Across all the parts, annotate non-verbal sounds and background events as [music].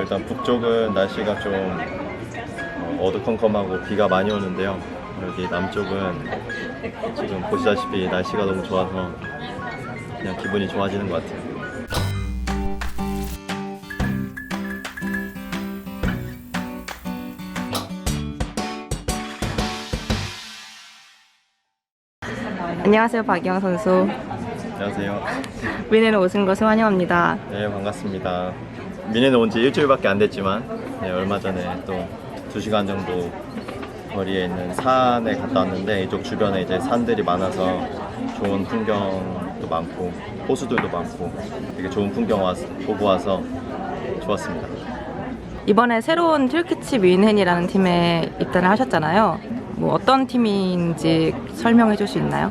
일단 북쪽은 날씨가 좀 어, 어두컴컴하고 비가 많이 오는데요. 여기 남쪽은 지금 보시다시피 날씨가 너무 좋아서 그냥 기분이 좋아지는 것 같아요. 안녕하세요, 박영 선수. 안녕하세요. 미네로 오신 것을 환영합니다. 네, 반갑습니다. 미네는 온 지 일주일밖에 안 됐지만 네, 얼마 전에 또 2시간 정도 거리에 있는 산에 갔다 왔는데 이쪽 주변에 이제 산들이 많아서 좋은 풍경도 많고 호수들도 많고 되게 좋은 풍경 와, 보고 와서 좋았습니다. 이번에 새로운 틸키치 뮌헨이라는 팀에 입단을 하셨잖아요. 뭐 어떤 팀인지 설명해 줄 수 있나요?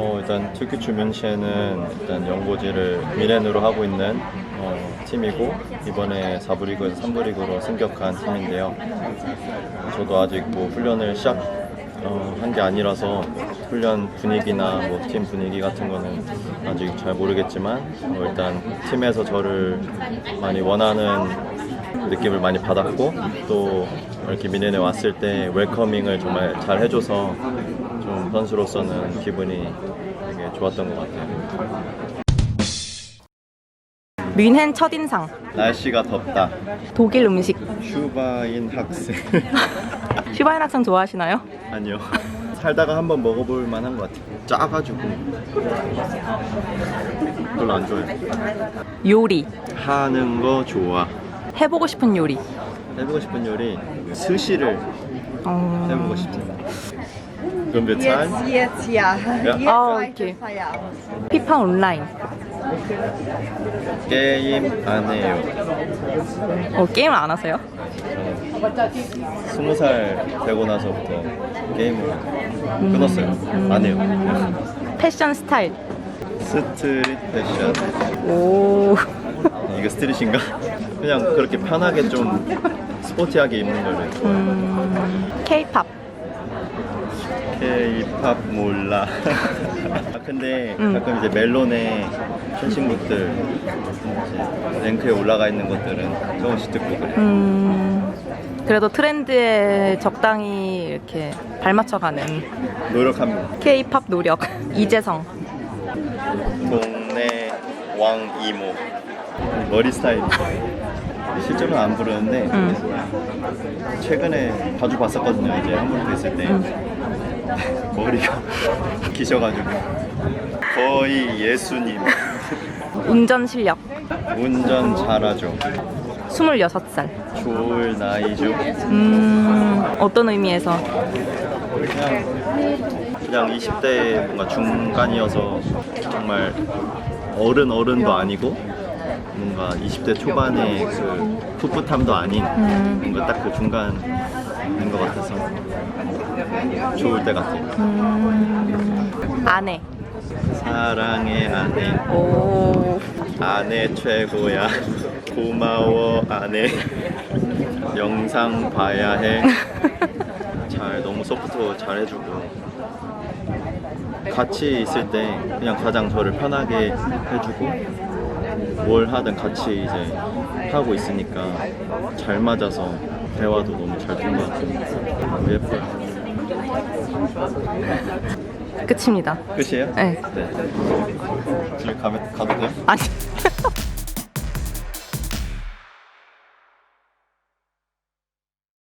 어, 일단 tür키추 뮌헨은 일단 연고지를 미넨으로 하고 있는 어, 팀이고 이번에 4부 리그에서 3부 리그로 승격한 팀인데요. 저도 아직 뭐 훈련을 시작 어, 한 게 아니라서 훈련 분위기나 뭐 팀 분위기 같은 거는 아직 잘 모르겠지만 어, 일단 팀에서 저를 많이 원하는 느낌을 많이 받았고 또 이렇게 미넨에 왔을 때 웰커밍을 정말 잘 해줘서 좀 선수로서는 기분이 되게 좋았던 것 같아요. 뮌헨 첫인상, 날씨가 덥다. 독일 음식. 슈바인 학생. [laughs] 슈바인 학생 좋아하시나요? 아니요. 살다가 한번 먹어볼 만한 것 같아요. 짜가지고 별로 안 좋아요. 요리. 하는 거 좋아. 해보고 싶은 요리. 해보고 싶은 요리 스시를 어... 해보고 싶습니다. 그럼 몇 살? Jetzt, jetzt ja. Jetzt Ah, war ich okay. Feierabend. 피파 온라인. 게임 안 해요. 어, 게임을 안 하세요? 스무 살 되고 나서부터 게임을 끊었어요. 안 해요. 패션 스타일. 스트릿 패션. 오. 이거 스트릿인가? 그냥 그렇게 편하게 좀 스포티하게 입는 거를 음, K-팝. K-팝 몰라. [laughs] 아, 근데 음. 가끔 이제 멜론의 최신곡들 이제 랭크에 올라가 있는 것들은 조금씩 듣고 그래 요. 음, 그래도 트렌드에 적당히 이렇게 발맞춰가는 노력합니다. K-팝 노력. 이재성. 동네 왕 이모 머리 스타일. 실제로는 안 부르는데 음. 최근에 자주 봤었거든요. 이제 한국에 있을 때 머리가 [laughs] 기셔가지고 거의 예수님. 운전 실력. 운전 잘하죠. 26살. 좋을 나이죠. 음, 어떤 의미에서? 그냥 그냥 20대 뭔가 중간이어서 정말 어른 어른도 아니고 뭔가 20대 초반의 그 풋풋함도 아닌 음. 뭔가 딱 그 중간인 것 같아서 좋을 때 같아요. 음, 아내. 사랑의 아내, 오. 아내 최고야. 고마워 아내. 영상 봐야 해. [laughs] 잘 너무 서포트 잘 해주고 같이 있을 때 그냥 가장 저를 편하게 해주고 뭘 하든 같이 이제 하고 있으니까 잘 맞아서 대화도 너무 잘 된 것 같아요. 너무 예뻐요. 끝입니다. 끝이에요? 네. 네. 집에 가면 가도 돼요? 아니. [laughs]